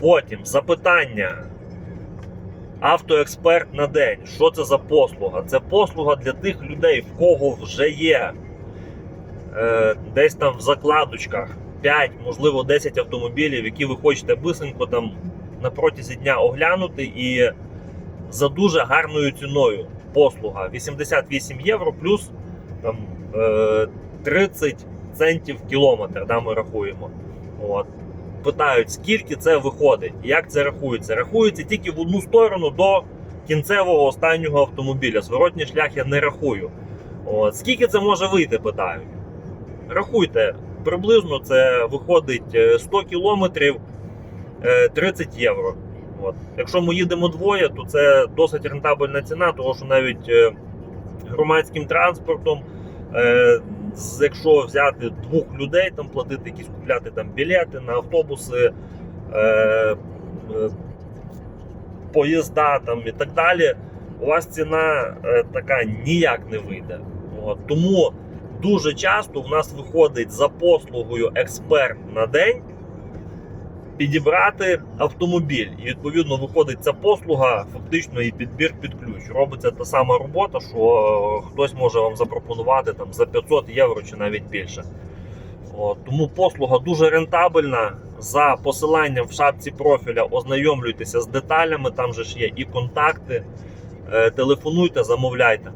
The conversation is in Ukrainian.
Потім запитання. Автоексперт на день. Що це за послуга? Це послуга для тих людей, в кого вже є е, десь там в закладочках 5, можливо, 10 автомобілів, які ви хочете бисенько там на протязі дня оглянути і за дуже гарною ціною. Послуга 88 євро плюс там, е, 30 центів кілометр, да, ми рахуємо. От. Питають, скільки це виходить, як це рахується. Рахується тільки в одну сторону до кінцевого останнього автомобіля. Зворотній шлях я не рахую. От. Скільки це може вийти, питають. Рахуйте, приблизно це виходить е, 100 кілометрів е, 30 євро. От. Якщо ми їдемо двоє, то це досить рентабельна ціна, тому що навіть е, громадським транспортом, е, якщо взяти двох людей, там платити якісь купляти там білети на автобуси, е, е, поїзда там і так далі, у вас ціна е, така ніяк не вийде. От. Тому дуже часто в нас виходить за послугою експерт на день підібрати автомобіль. І відповідно виходить ця послуга, фактично і підбір під ключ. Робиться та сама робота, що е, хтось може вам запропонувати там за 500 євро чи навіть більше. От, тому послуга дуже рентабельна. За посиланням в шапці профіля ознайомлюйтеся з деталями, там же ж є і контакти. Е, Телефонуйте, замовляйте.